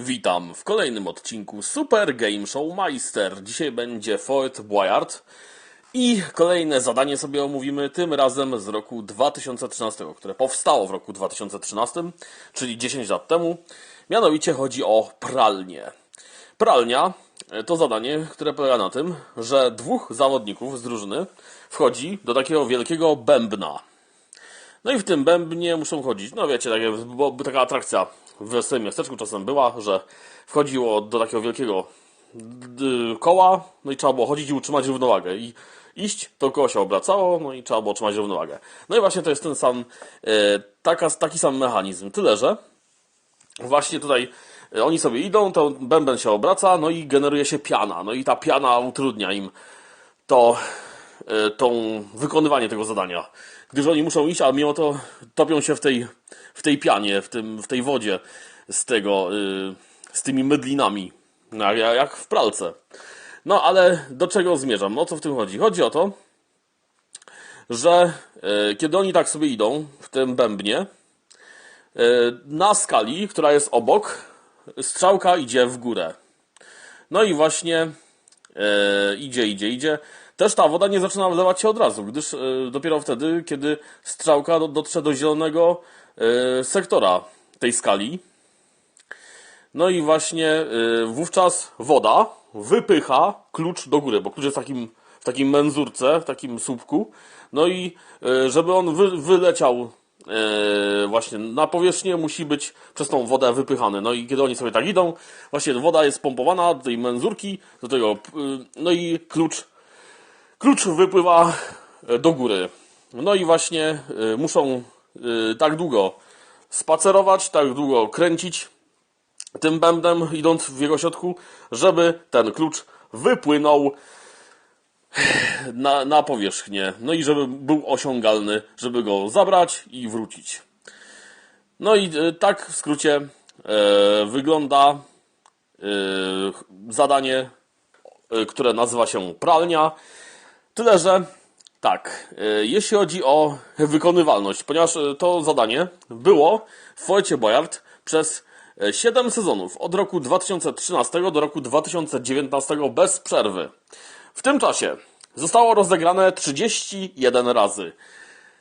Witam w kolejnym odcinku Super Game Show Meister. Dzisiaj będzie Fort Boyard i kolejne zadanie sobie omówimy, tym razem z roku 2013, które powstało w roku 2013, czyli 10 lat temu. Mianowicie chodzi o pralnię. Pralnia to zadanie, które polega na tym, że dwóch zawodników z drużyny wchodzi do takiego wielkiego bębna. No i w tym bębnie muszą chodzić. No wiecie, bo taka atrakcja w wesołym miasteczku czasem była, że wchodziło do takiego wielkiego d- koła, no i trzeba było chodzić i utrzymać równowagę. I iść, to koło się obracało, no i trzeba było utrzymać równowagę. No i właśnie to jest ten sam, e, taka, taki sam mechanizm. Tyle, że właśnie tutaj e, oni sobie idą, to bęben się obraca, no i generuje się piana. No i ta piana utrudnia im to, tą wykonywanie tego zadania. Gdyż oni muszą iść, a mimo to topią się w tej, w tej pianie, w, tym, w tej wodzie z tego, y, z tymi mydlinami, no, jak, w pralce. No ale do czego zmierzam? O co w tym chodzi? Chodzi o to, że e, kiedy oni tak sobie idą w tym bębnie, e, na skali, która jest obok, strzałka idzie w górę. No i właśnie e, idzie, idzie, idzie. Też ta woda nie zaczyna wlewać się od razu, gdyż e, dopiero wtedy, kiedy strzałka do, dotrze do zielonego e, sektora tej skali, no i właśnie e, wówczas woda wypycha klucz do góry, bo klucz jest w takim, w takim menzurce, w takim słupku. No i żeby on wy, wyleciał właśnie na powierzchnię, musi być przez tą wodę wypychany. No i kiedy oni sobie tak idą, właśnie woda jest pompowana do tej menzurki, do tego, no i klucz, klucz wypływa e, do góry. No i właśnie e, muszą e, tak długo spacerować, tak długo kręcić tym bębnem, idąc w jego środku, żeby ten klucz wypłynął na, na powierzchnię. No i żeby był osiągalny, żeby go zabrać i wrócić. No i tak w skrócie wygląda zadanie, które nazywa się pralnia. Tyle, że tak, e, jeśli chodzi o wykonywalność, ponieważ e, to zadanie było w Forcie Boyard przez e, 7 sezonów, od roku 2013 do roku 2019 bez przerwy. W tym czasie zostało rozegrane 31 razy,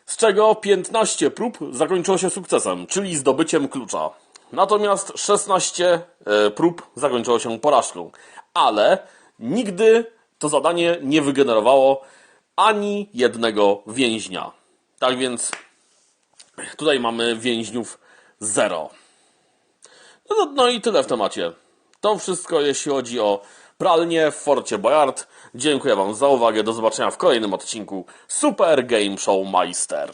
z czego 15 prób zakończyło się sukcesem, czyli zdobyciem klucza. Natomiast 16 e, prób zakończyło się porażką. Ale nigdy to zadanie nie wygenerowało ani jednego więźnia. Tak więc tutaj mamy więźniów zero. No, no, no i tyle w temacie. To wszystko jeśli chodzi o pralnię w Forcie. Dziękuję Wam za uwagę. Do zobaczenia w kolejnym odcinku Super Game Show Meister.